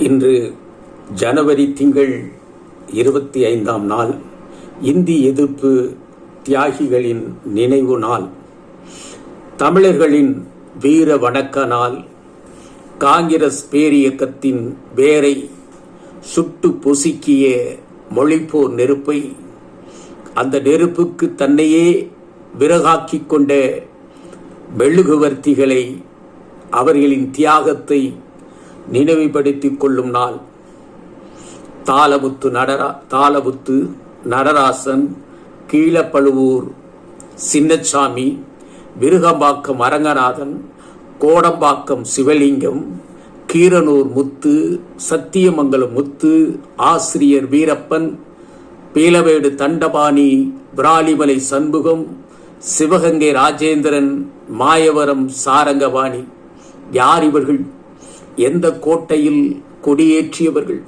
இன்று ஜனவரி திங்கள் இருபத்தி ஐந்தாம் நாள் இந்தி எதிர்ப்பு தியாகிகளின் நினைவு நாள் தமிழர்களின் வீர வணக்க நாள் காங்கிரஸ் பேரியக்கத்தின் வேரை சுட்டு பொசுக்கிய மொழிப்போர் நெருப்பை அந்த நெருப்புக்கு தன்னையே விறகாக்கிக் கொண்ட மெழுகுவர்த்திகளை அவர்களின் தியாகத்தை நினைவுபடுத்திக் கொள்ளும் நாள். தாளமுத்து நடரா தாளமுத்து நடராசன் கீழப்பழுவூர் சின்னச்சாமி விருகம்பாக்கம் அரங்கநாதன் கோடம்பாக்கம் சிவலிங்கம் கீரனூர் முத்து சத்தியமங்கலம் முத்து ஆசிரியர் வீரப்பன் பீலவேடு தண்டபாணி விராலிமலை சண்முகம் சிவகங்கை ராஜேந்திரன் மாயவரம் சாரங்கபாணி. யார் இவர்கள்? எந்த கோட்டையில் கொடியேற்றியவர்கள்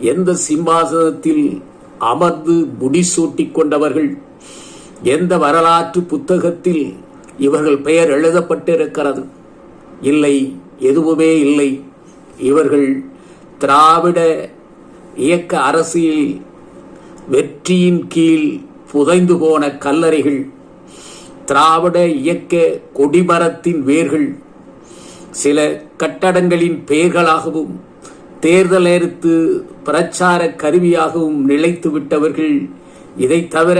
எந்த சிம்மாசனத்தில் அமர்ந்து முடிசூட்டிக் கொண்டவர்கள் எந்த வரலாற்று புத்தகத்தில் இவர்கள் பெயர் எழுதப்பட்டிருக்கிறது. இல்லை எதுவுமே இல்லை. இவர்கள் திராவிட இயக்க அரசியல் வெற்றியின் கீழ் புதைந்து போன கல்லறைகள் திராவிட இயக்க கொடிமரத்தின் வேர்கள் சில கட்டடங்களின் பெயர்களாகவும் தேர்தல் நேரத்து பிரச்சார கருவியாகவும் நிலைத்து விட்டவர்கள் இதை தவிர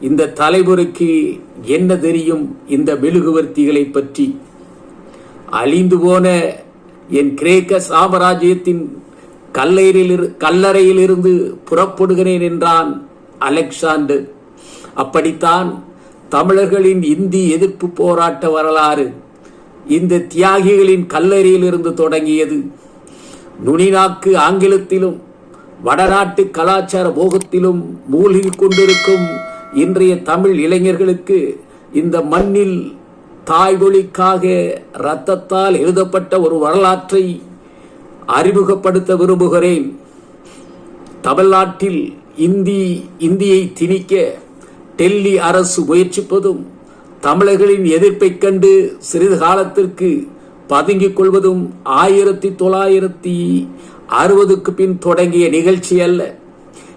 இந்த தலைமுறைக்கு என்ன தெரியும் இந்த மெழுகுவர்த்திகளை பற்றி? அழிந்து போன என் கிரேக்க சாம்ராஜ்யத்தின் கல்லறையில் கல்லறையிலிருந்து புறப்படுகிறேன் என்றான் அலெக்சாண்டர். அப்படித்தான் தமிழர்களின் இந்தி எதிர்ப்பு போராட்ட வரலாறு இந்த தியாகிகளின் கல்லறையிலிருந்து தொடங்கியது. நுனிநாக்கு ஆங்கிலத்திலும் வடநாட்டு கலாச்சார மோகத்திலும் மூழ்கி கொண்டிருக்கும் இன்றைய தமிழ் இளைஞர்களுக்கு இந்த மண்ணில் தாய்மொழிக்காக இரத்தத்தால் எழுதப்பட்ட ஒரு வரலாற்றை அறிமுகப்படுத்த விரும்புகிறேன். தமிழ்நாட்டில் இந்தி இந்தியை திணிக்க டெல்லி அரசு முயற்சிப்பதும் தமிழர்களின் எதிர்ப்பைக் கண்டு சிறிது காலத்திற்கு பதுங்கிக் கொள்வதும் ஆயிரத்தி தொள்ளாயிரத்தி அறுபதுக்கு பின் தொடங்கிய நிகழ்ச்சி அல்ல.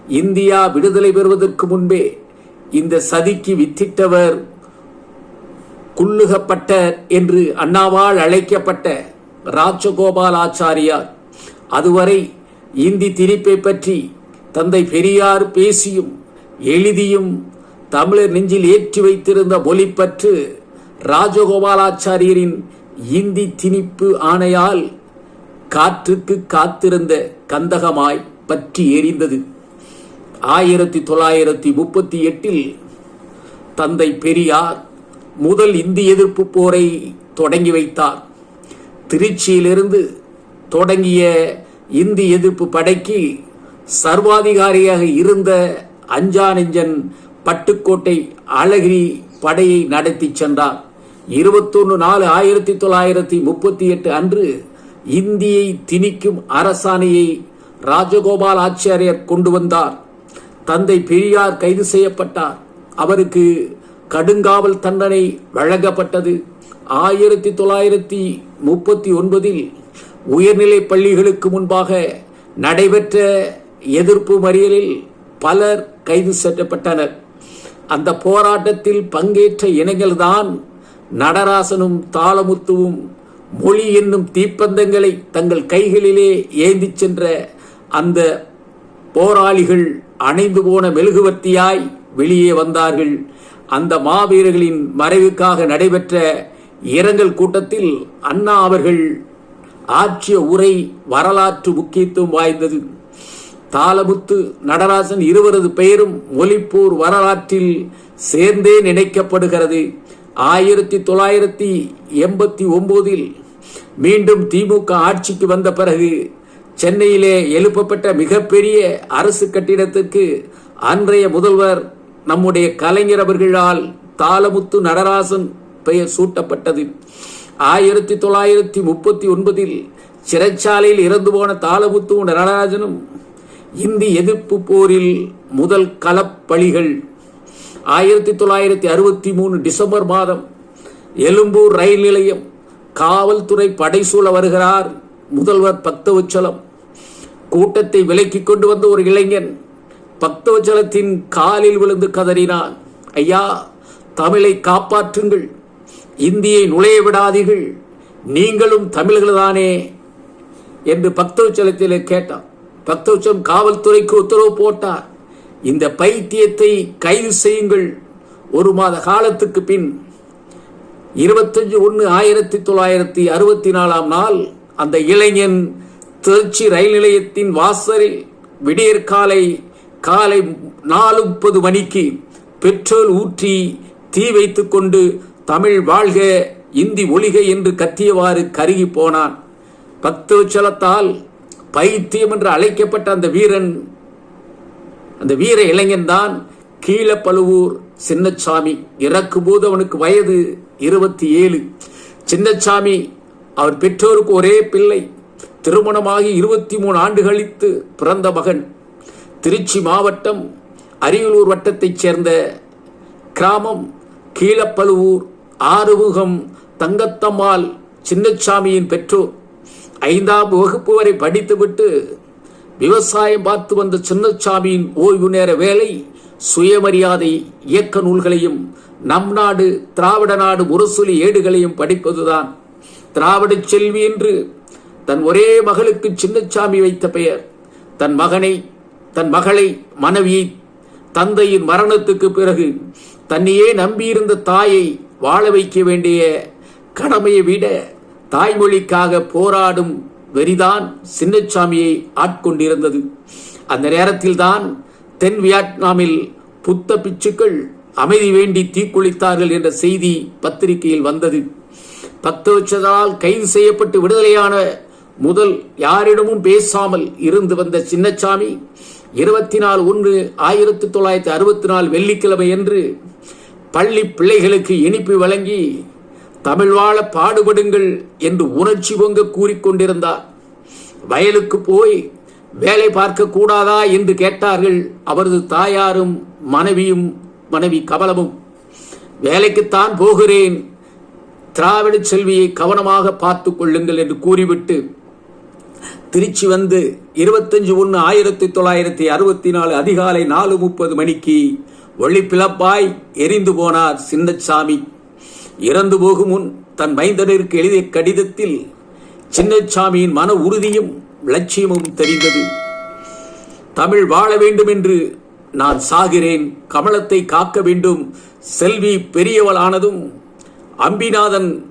இந்தியா விடுதலை பெறுவதற்கு முன்பே இந்த சதிக்கு வித்திட்டவர் குள்ளுகப்பட்ட என்று அண்ணாவால் அழைக்கப்பட்ட ராஜகோபால் ஆச்சாரியார் அதுவரை இந்தி திணிப்பை பற்றி தந்தை பெரியார் பேசியும் எழுதியும் தமிழர் நெஞ்சில் ஏற்றி வைத்திருந்த மொழிப்பற்று ராஜகோபாலாச்சாரியரின் இந்தி திணிப்பு ஆணையால் காற்றுக்கு காத்திருந்த கந்தகமாய் பற்றி எரிந்தது. ஆயிரத்தி தொள்ளாயிரத்தி முப்பத்தி எட்டில் தந்தை பெரியார் முதல் இந்தி எதிர்ப்பு போரை தொடங்கி வைத்தார். திருச்சியிலிருந்து தொடங்கிய இந்தி எதிர்ப்பு படைக்கு சர்வாதிகாரியாக இருந்த அஞ்சானெஞ்சன் பட்டுக்கோட்டை அழகிரி படையை நடத்தி சென்றார். இருபத்தொன்று நாலு ஆயிரத்தி தொள்ளாயிரத்தி முப்பத்தி எட்டு அன்று இந்தியை திணிக்கும் அரசாணையை ராஜகோபால் ஆச்சாரியர் கொண்டு வந்தார். தந்தை பெரியார் கைது செய்யப்பட்டார். அவருக்கு கடுங்காவல் தண்டனை வழங்கப்பட்டது. ஆயிரத்தி தொள்ளாயிரத்தி முப்பத்தி ஒன்பதில் உயர்நிலை பள்ளிகளுக்கு முன்பாக நடைபெற்ற எதிர்ப்பு மறியலில் பலர் கைது செய்யப்பட்டனர் அந்த போராட்டத்தில் பங்கேற்ற இளைஞர்கள்தான் நடராசனும் தாளமுத்துவும் மொழி என்னும் தீப்பந்தங்களை தங்கள் கைகளிலே ஏந்தி சென்ற அந்த போராளிகள் அணைந்து போன மெழுகுவர்த்தியாய் வெளியே வந்தார்கள். அந்த மாவீரர்களின் மறைவுக்காக நடைபெற்ற இரங்கல் கூட்டத்தில் அண்ணா அவர்கள் ஆற்றிய உரை வரலாற்று முக்கியத்துவம் வாய்ந்தது. தாளமுத்து நடராசன் இருவரது பெயரும் ஒலிப்பூர் வரலாற்றில் சேர்ந்தே நினைக்கப்படுகிறது. ஆயிரத்தி தொள்ளாயிரத்தி எண்பத்தி ஒம்போதில் மீண்டும் திமுக ஆட்சிக்கு வந்த பிறகு சென்னையிலே எழுப்பப்பட்ட மிகப்பெரிய அரசு கட்டிடத்திற்கு அன்றைய முதல்வர் நம்முடைய கலைஞர் அவர்களால் தாளமுத்து நடராசன் பெயர் சூட்டப்பட்டது. ஆயிரத்தி தொள்ளாயிரத்தி முப்பத்தி ஒன்பதில் சிறைச்சாலையில் இறந்து போன தாளமுத்து நடராஜனும் இந்தி எதிர்ப்பு போரில் முதல் களப்பலிகள் ஆயிரத்தி தொள்ளாயிரத்தி அறுபத்தி மூணு டிசம்பர் மாதம் எழும்பூர் ரயில் நிலையம் காவல்துறை படைசூழ வருகிறார் முதல்வர் பக்தவச்சலம். கூட்டத்தை விலக்கி கொண்டு வந்த ஒரு இளைஞன் பக்தவச்சலத்தின் காலில் விழுந்து கதறினான். ஐயா தமிழை காப்பாற்றுங்கள். இந்தியை நுழைய விடாதீர்கள். நீங்களும் தமிழர்கள்தானே? என்று பக்தவச்சலத்திலே கேட்டான். பக்தவச்சலம் காவல்துறைக்கு உத்தரவு போட்டார். இந்த பைத்தியத்தை கைது செய்யுங்கள். ஒரு மாத காலத்துக்கு பின் இருபத்தஞ்சு ஒன்று ஆயிரத்தி தொள்ளாயிரத்தி அறுபத்தி நாலாம் நாள் அந்த இளைஞன் திருச்சி ரயில் நிலையத்தின் வாசலில் விடியற் காலை காலை நாலு முப்பது மணிக்கு பெட்ரோல் ஊற்றி தீ வைத்து கொண்டு தமிழ் வாழ்க இந்தி ஒளிக என்று கத்தியவாறு கருகி போனான். பக்தவச்சலத்தால் பைத்தியம் என்று அழைக்கப்பட்ட அந்த வீரன் அந்த வீர இளைஞன் தான் கீழப்பழுவூர் சின்னச்சாமி. இறக்கும்போது அவனுக்கு வயது இருபத்தி ஏழு. சின்னச்சாமி அவர் பெற்றோருக்கு ஒரே பிள்ளை. திருமணமாகி இருபத்தி மூணு ஆண்டு கழித்து பிறந்த மகன். திருச்சி மாவட்டம் அரியலூர் வட்டத்தைச் சேர்ந்த கிராமம் கீழப்பழுவூர் ஆறுமுகம் தங்கத்தம்மாள் சின்னச்சாமியின் பெற்றோர். ஐந்தாம் வகுப்பு வரை படித்துவிட்டு விவசாயம் பார்த்து வந்த சின்னச்சாமியின் ஓய்வு நேர வேலை சுயமரியாதை இயக்க நூல்களையும் நம் நாடு திராவிட நாடு முரசொலி ஏடுகளையும் படிப்பதுதான். திராவிட செல்வி என்று தன் ஒரே மகளுக்கு சின்னச்சாமி வைத்த பெயர். தன் மகனை தன் மகளை மனைவியை தந்தையின் மரணத்துக்கு பிறகு தன்னையே நம்பியிருந்த தாயை வாழ வைக்க வேண்டிய கடமையை விட தாய்மொழிக்காக போராடும் வெறிதான் சின்னச்சாமியை ஆட்கொண்டிருந்தது. அந்த நேரத்தில்தான் தென் வியட்நாமில் புத்த பிச்சுக்கள் அமைதி வேண்டி தீக்குளித்தார்கள் என்ற செய்தி பத்திரிகையில் வந்தது. பக்தவச்சதால் கைது செய்யப்பட்டு விடுதலையான முதல் யாரிடமும் பேசாமல் இருந்து வந்த சின்னச்சாமி இருபத்தி நாலு ஒன்று ஆயிரத்தி தொள்ளாயிரத்தி அறுபத்தி நாலு வெள்ளிக்கிழமை என்று பள்ளி பிள்ளைகளுக்கு இனிப்பு வழங்கி தமிழ் வாழ பாடுபடுங்கள் என்று உணர்ச்சி பொங்க கூறிக்கொண்டிருந்தார் வயலுக்கு போய் வேலை பார்க்க கூடாதா என்று கேட்டார்கள் அவரது தாயாரும் மனைவியும் மனைவி கமலமும் வேலைக்குத்தான் போகிறேன். திராவிட செல்வியை கவனமாக பார்த்துக் கொள்ளுங்கள் என்று கூறிவிட்டு திருச்சி வந்து இருபத்தஞ்சு ஒன்று ஆயிரத்தி தொள்ளாயிரத்தி அறுபத்தி நாலு அதிகாலை நாலு முப்பது மணிக்கு ஒளிப்பிளப்பாய் எரிந்து போனார் சின்னச்சாமி. இறந்து போகும் முன் தன் மைந்தனருக்கு எழுதிய கடிதத்தில் சின்னச்சாமியின் மன உறுதியும் லட்சியமும் தெரிந்தது. தமிழ் வாழ வேண்டும் என்று நான் சாகிறேன். கமலத்தை காக்க வேண்டும். செல்வி பெரியவளானதும் அம்பிநாதன்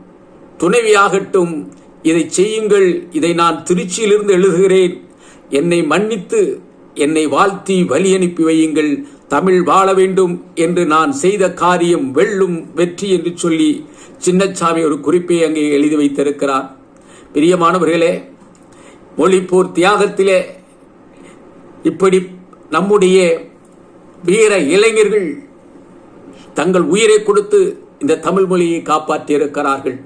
துணைவியாகட்டும். இதை செய்யுங்கள். இதை நான் திருச்சியிலிருந்து எழுதுகிறேன். என்னை மன்னித்து என்னை வாழ்த்தி வழி அனுப்பி வையுங்கள். தமிழ் வாழ வேண்டும் என்று நான் செய்த காரியம் வெல்லும் வெற்றி என்று சொல்லி சின்னச்சாமி ஒரு குறிப்பை அங்கே எழுதி வைத்திருக்கிறார். பிரியமானவர்களே மொழிப்போர் தியாகத்திலே இப்படி நம்முடைய வீர இளைஞர்கள் தங்கள் உயிரை கொடுத்து இந்த தமிழ் மொழியை காப்பாற்றியிருக்கிறார்கள்.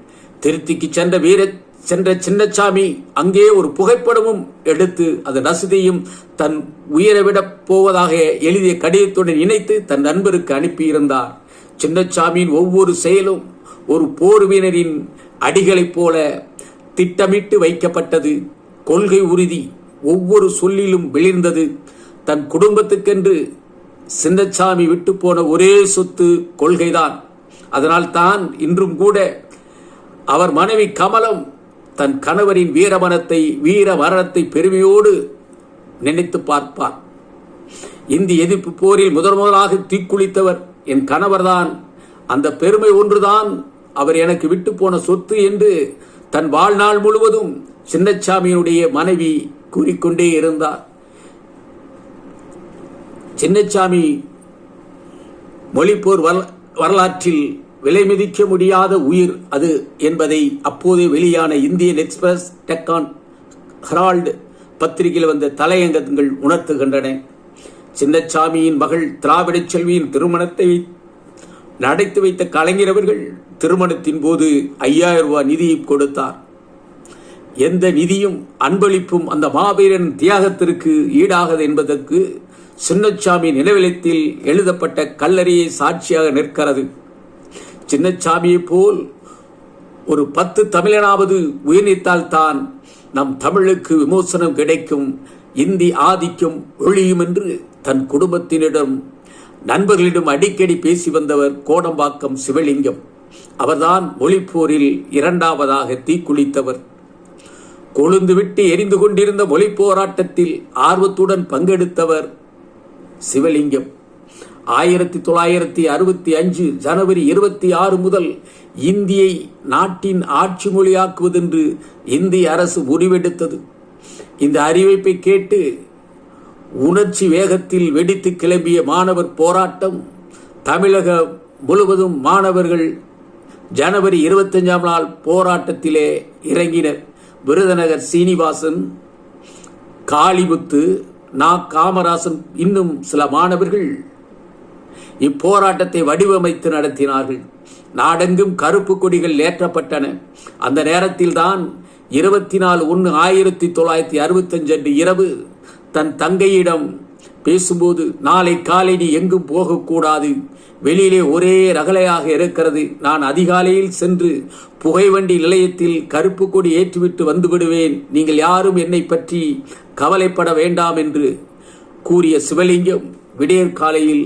திருத்திக்கு சென்ற வீர சென்ற சின்னச்சாமி அங்கே ஒரு புகைப்படமும் எடுத்து அது ரசீதையும் தன் உயிரை விடப் போவதாக எழுதிய கடிதத்துடன் இணைத்து தன் நண்பருக்கு அனுப்பியிருந்தார். சின்னச்சாமியின் ஒவ்வொரு செயலும் ஒரு போர் வீரரின் அடிகளைப் போல திட்டமிட்டு வைக்கப்பட்டது. கொள்கை உறுதி ஒவ்வொரு சொல்லிலும் விளிர்ந்தது தன் குடும்பத்துக்கென்று சின்னச்சாமி விட்டு போன ஒரே சொத்து கொள்கைதான். அதனால் தான் இன்றும் கூட அவர் மனைவி கமலம் தன் கணவரின் வீரமனத்தை வீர மரணத்தை பெருமையோடு நினைத்து பார்ப்பார் இந்தி எதிர்ப்பு போரில் முதன் முதலாக தீக்குளித்தவர் என் கணவர்தான். அந்த பெருமை ஒன்றுதான் அவர் எனக்கு விட்டு போன சொத்து என்று தன் வாழ்நாள் முழுவதும் சின்னச்சாமியினுடைய மனைவி கூறிக்கொண்டே இருந்தார். சின்னச்சாமி மொழிப்போர் வரலாற்றில் விலை மதிக்க முடியாத உயிர் அது என்பதை அப்போதே வெளியான இந்தியன் எக்ஸ்பிரஸ் டெக்கான் ஹெரால்டு பத்திரிகையில் வந்த தலையங்கங்கள் உணர்த்துகின்றன. சின்னச்சாமியின் மகள் திராவிட செல்வியின் திருமணத்தை நடத்தி வைத்த கலைஞர் அவர்கள் திருமணத்தின் போது ஐயாயிரம் ரூபாய் நிதியை கொடுத்தார். எந்த நிதியும் அன்பளிப்பும் அந்த மாபீரன் தியாகத்திற்கு ஈடாகது என்பதற்கு சின்னச்சாமி நினைவிலத்தில் எழுதப்பட்ட கல்லறையை சாட்சியாக நிற்கிறது. சின்னச்சாமியைப் போல் ஒரு பத்து தமிழனாவது உயிர்நீத்தால் தான் நம் தமிழுக்கு விமோசனம் கிடைக்கும் இந்தி ஆதிக்கம் ஒழியும் என்று தன் குடும்பத்தினிடம் நண்பர்களிடம் அடிக்கடி பேசி வந்தவர் கோடம்பாக்கம் சிவலிங்கம். அவர்தான் மொழிப்போரில் இரண்டாவதாக தீக்குளித்தவர். கொழுந்துவிட்டு எரிந்து கொண்டிருந்த மொழி போராட்டத்தில் ஆர்வத்துடன் பங்கெடுத்தவர் சிவலிங்கம். ஆயிரத்தி தொள்ளாயிரத்தி அறுபத்தி அஞ்சு ஜனவரி இருபத்தி ஆறு முதல் இந்தியை நாட்டின் ஆட்சி மொழியாக்குவதென்று இந்திய அரசு முடிவெடுத்தது. இந்த அறிவிப்பை கேட்டு உணர்ச்சி வேகத்தில் வெடித்து கிளம்பிய மாணவர் போராட்டம் தமிழக முழுவதும் மாணவர்கள் ஜனவரி இருபத்தஞ்சாம் நாள் போராட்டத்திலே இறங்கினர். விருதுநகர் சீனிவாசன் காளிமுத்து நா. காமராசன் இன்னும் சில மாணவர்கள் இப்போராட்டத்தை வடிவமைத்து நடத்தினார்கள். நாடெங்கும் கருப்பு கொடிகள் ஏற்றப்பட்டன. அந்த நேரத்தில் தான் இருபத்தி நாலு ஒன்று ஆயிரத்தி தொள்ளாயிரத்தி அறுபத்தஞ்சு அன்று இரவு தன் தங்கையிடம் பேசும்போது நாளை காலை நீ எங்கும் போகக்கூடாது. வெளியிலே ஒரே ரகலையாக இருக்கிறது. நான் அதிகாலையில் சென்று புகைவண்டி நிலையத்தில் கருப்பு கொடி ஏற்றிவிட்டு வந்துவிடுவேன். நீங்கள் யாரும் என்னை பற்றி கவலைப்பட வேண்டாம் என்று கூறிய சிவலிங்கம் விடியற்காலையில்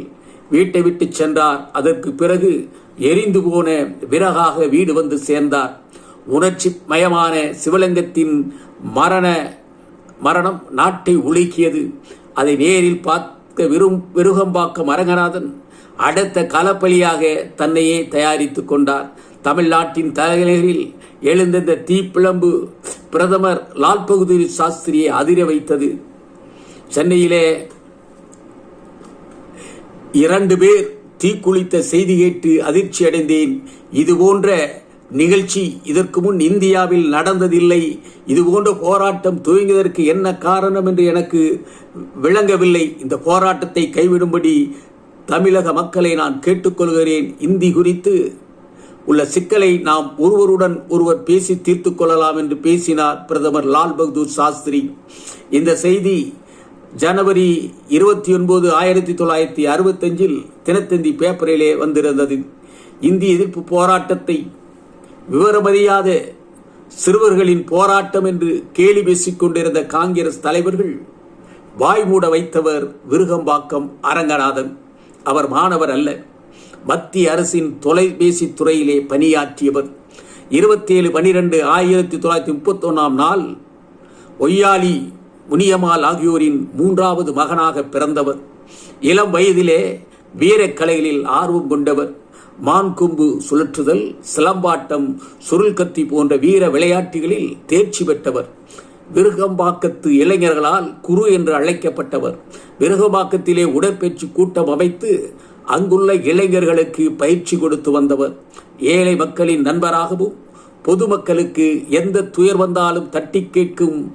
வீட்டை விட்டு சென்றார். அதற்கு பிறகு எரிந்து போன விறகாக வீடு வந்து சேர்ந்தார். உணர்ச்சி மயமான சிவலிங்கத்தின் மரண மரணம் நாட்டை உலுக்கியது. அதை நேரில் பார்க்க விரும் விருகம்பாக்கம் அரங்கநாதன் அடுத்த கலப்பலியாக தன்னையே தயாரித்து கொண்டார். தமிழ்நாட்டின் தலைநகரில் எழுந்த இந்த தீப்பிழம்பு பிரதமர் லால் பகதூர் சாஸ்திரியை அதிர வைத்தது. சென்னையிலே இரண்டு பேர் தீக்குளித்த செய்தி கேட்டு அதிர்ச்சி அடைந்தேன். இது போன்ற நிகழ்ச்சி இதற்கு முன் இந்தியாவில் நடந்ததில்லை. இது போன்ற போராட்டம் துவங்கியதற்கு என்ன காரணம் என்று எனக்கு விளங்கவில்லை. இந்த போராட்டத்தை கைவிடும்படி தமிழக மக்களை நான் கேட்டுக்கொள்கிறேன். இந்தி குறித்து உள்ள சிக்கலை நாம் ஒருவருடன் ஒருவர் பேசி தீர்த்து கொள்ளலாம் என்று பேசினார் பிரதமர் லால் பகதூர் சாஸ்திரி. இந்த செய்தி ஜனவரி இருபத்தி ஒன்பது ஆயிரத்தி தொள்ளாயிரத்தி அறுபத்தஞ்சில் தினத்தந்தி பேப்பரிலே வந்திருந்தது. இந்திய எதிர்ப்பு போராட்டத்தை விவரமறியாத சிறுவர்களின் போராட்டம் என்று கேலி பேசிக் கொண்டிருந்த காங்கிரஸ் தலைவர்கள் வாய்மூட வைத்தவர் விருகம்பாக்கம் அரங்கநாதன். அவர் மாணவர் அல்ல. மத்திய அரசின் தொலைபேசி துறையிலே பணியாற்றியவர். இருபத்தி ஏழு பனிரெண்டு ஆயிரத்தி தொள்ளாயிரத்தி முப்பத்தொன்னாம் நாள் ஒய்யாலி முனியம்மாள் ஆகியோரின் மூன்றாவது மகனாக பிறந்தவர். இளம் வயதிலே வீரக்கலைகளில் ஆர்வம் கொண்டவர். மான் கொம்பு சுழற்றுதல் சிலம்பாட்டம் சுருள் கத்தி போன்ற வீர விளையாட்டுகளில் தேர்ச்சி பெற்றவர். விருகம்பாக்கத்து இளைஞர்களால் குரு என்று அழைக்கப்பட்டவர். விருகம்பாக்கத்திலே உடற்பயிற்சி கூட்டம் அமைத்து அங்குள்ள இளைஞர்களுக்கு பயிற்சி கொடுத்து வந்தவர். ஏழை மக்களின் நண்பராகவும் பொதுமக்களுக்கு எந்த துயர் வந்தாலும் தட்டி கேட்கும்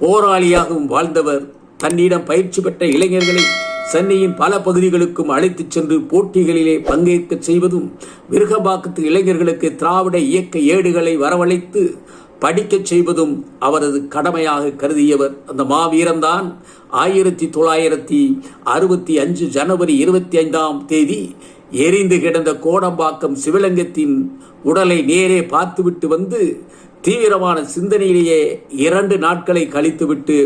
போராளியாகவும் வாழ்ந்தவர். தன்னிடம் பயிற்சி பெற்ற இளைஞர்களை சென்னையின் பல பகுதிகளுக்கும் அழைத்துச் சென்று போட்டிகளிலே பங்கேற்க செய்வதும் விருகம்பாக்கத்து இளைஞர்களுக்கு திராவிட இயக்க ஏடுகளை வரவழைத்து படிக்கச் செய்வதும் அவரது கடமையாக கருதியவர். அந்த மாவீரன்தான் ஆயிரத்தி தொள்ளாயிரத்தி அறுபத்தி அஞ்சு ஜனவரி இருபத்தி ஐந்தாம் தேதி எரிந்து கிடந்த கோடம்பாக்கம் சிவலிங்கத்தின் உடலை நேரே பார்த்துவிட்டு வந்து தீவிரமான சிந்தனையிலேயே இரண்டு நாட்களை கழித்துவிட்டு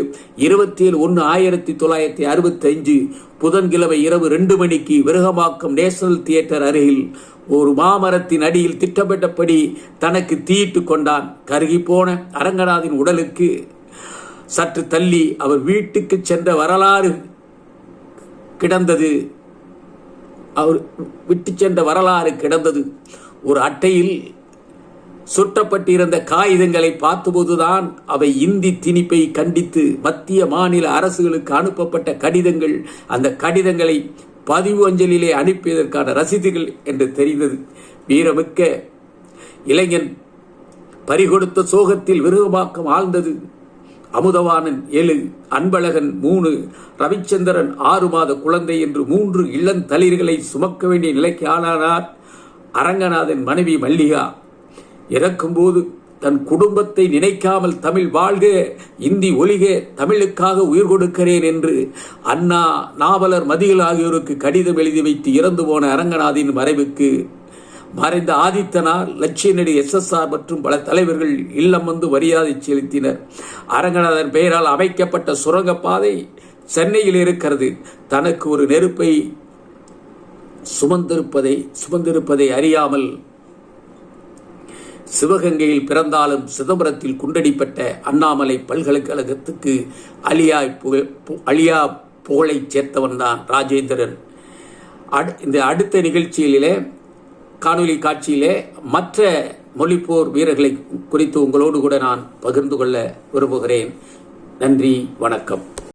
இருபத்தி ஏழு ஒன்று ஆயிரத்தி தொள்ளாயிரத்தி அறுபத்தி அஞ்சு புதன்கிழமை இரவு ரெண்டு மணிக்கு விருகமாக்கம் நேஷனல் தியேட்டர் அருகில் ஒரு மாமரத்தின் அடியில் திட்டமிட்டபடி தனக்கு தீயிட்டு கொண்டான். கருகி போன அரங்கநாதின் உடலுக்கு சற்று தள்ளி அவர் வீட்டுக்கு சென்ற வரலாறு கிடந்தது. அவர் விட்டு சென்ற வரலாறு கிடந்தது. ஒரு அட்டையில் சுட்டப்பட்டிருந்த காகிதங்களை பார்த்தபோதுதான் அவை இந்தி திணிப்பை கண்டித்து மத்திய மாநில அரசுகளுக்கு அனுப்பப்பட்ட கடிதங்கள் அந்த கடிதங்களை பதிவு அஞ்சலிலே அனுப்பியதற்கான ரசீதுகள் என்று தெரிந்தது. வீரமிக்க இளைஞன் பறிகொடுத்த சோகத்தில் விருகமாக்கம் ஆழ்ந்தது. அமுதவானன் ஏழு அன்பழகன் மூணு ரவிச்சந்திரன் ஆறு மாத குழந்தை என்று மூன்று இளந்தளிர்களை சுமக்க வேண்டிய நிலைக்கு ஆளானார் அரங்கநாதன் மனைவி மல்லிகா. இறக்கும்போது தன் குடும்பத்தை நினைக்காமல் தமிழ் வாழ்க இந்தி ஒலிக தமிழுக்காக உயிர் கொடுக்கிறேன் என்று அண்ணா நாவலர் மதிகள் ஆகியோருக்கு கடிதம் எழுதி வைத்து இறந்து போன அரங்கநாதின் மறைவுக்கு மறைந்த ஆதித்தனார் லட்சியநடி எஸ்எஸ்ஆர் மற்றும் பல தலைவர்கள் இல்லம் வந்து மரியாதை செலுத்தினர். அரங்கநாதன் பெயரால் அமைக்கப்பட்ட சுரங்கப்பாதை சென்னையில் இருக்கிறது. தனக்கு ஒரு நெருப்பை சுமந்திருப்பதை சுமந்திருப்பதை அறியாமல் சிவகங்கையில் பிறந்தாலும் சிதம்பரத்தில் குண்டடிப்பட்ட அண்ணாமலை பல்கலைக்கழகத்துக்கு அலியாய் புகழ் பு- அலியா புகழைச் சேர்த்தவன் தான் ராஜேந்திரன். அடு- இந்த அடுத்த நிகழ்ச்சியிலே காணொலி காட்சியிலே மற்ற மொழிப்போர் வீரர்களை குறித்து உங்களோடு கூட நான் பகிர்ந்து கொள்ள விரும்புகிறேன். நன்றி வணக்கம்.